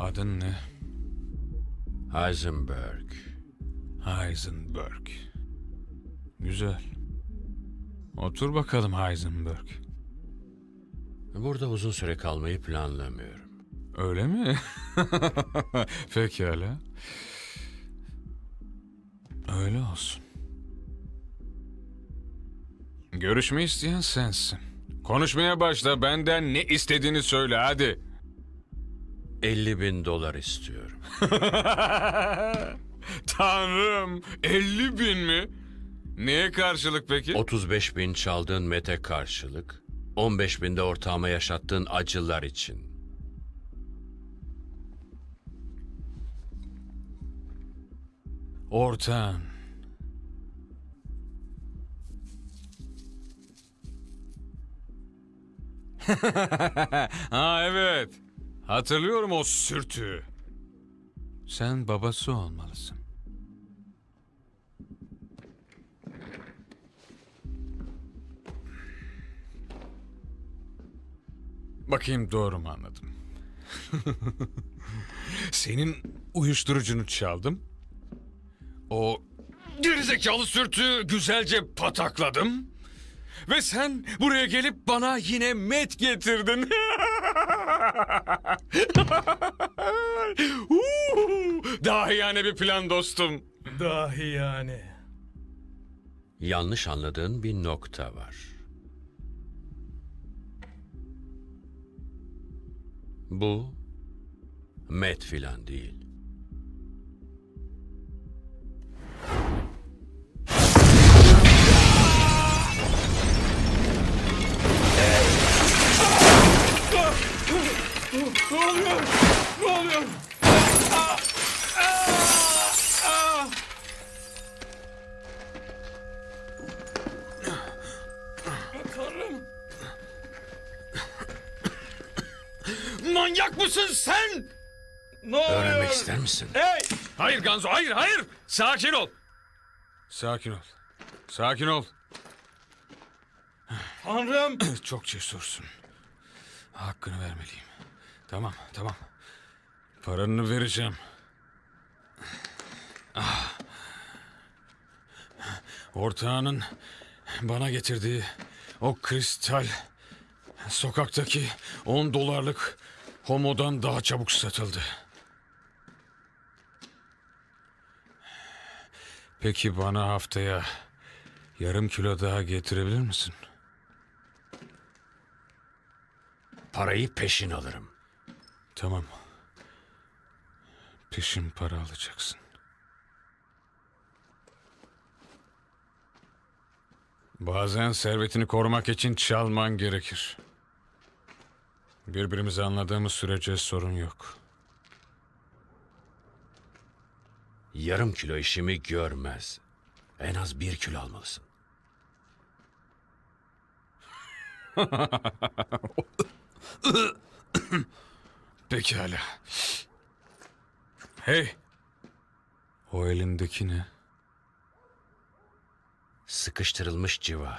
Adın ne? Heisenberg. Heisenberg. Güzel. Otur bakalım Heisenberg. Burada uzun süre kalmayı planlamıyorum. Öyle mi? Pekala. Öyle olsun. Görüşme isteyen sensin. Konuşmaya başla benden ne istediğini söyle hadi. 50 bin dolar istiyorum. Tanrım 50 bin mi? Neye karşılık peki? 35 bin çaldığın mete karşılık. 15 bin de ortağıma yaşattığın acılar için. Ortağın. ha evet. Hatırlıyorum o sürtüğü. Sen babası olmalısın. Bakayım doğru mu anladım? Senin uyuşturucunu çaldım. O gerizekalı sürtüğü güzelce patakladım. Ve sen buraya gelip bana yine met getirdin. Dahi yani bir plan dostum. Dahi yani. Yanlış anladığın bir nokta var. Bu met filan değil. Ne oluyor? Ne oluyor? Tanrım. Manyak mısın sen? Ne oluyor? Öğrenmek ister misin? Hey! Hayır Ganzo, hayır, hayır. Sakin ol. Sakin ol. Sakin ol. Tanrım. Çok cesursun. Hakkını vermeliyim. Tamam, tamam. Paranı vereceğim. Ah. Ortağının bana getirdiği o kristal sokaktaki 10 dolarlık homodan daha çabuk satıldı. Peki bana haftaya yarım kilo daha getirebilir misin? Parayı peşin alırım. Tamam. Peşin para alacaksın. Bazen servetini korumak için çalman gerekir. Birbirimizi anladığımız sürece sorun yok. Yarım kilo işimi görmez. En az bir kilo almalısın. Pekala. Hey! O elindeki ne? Sıkıştırılmış civa.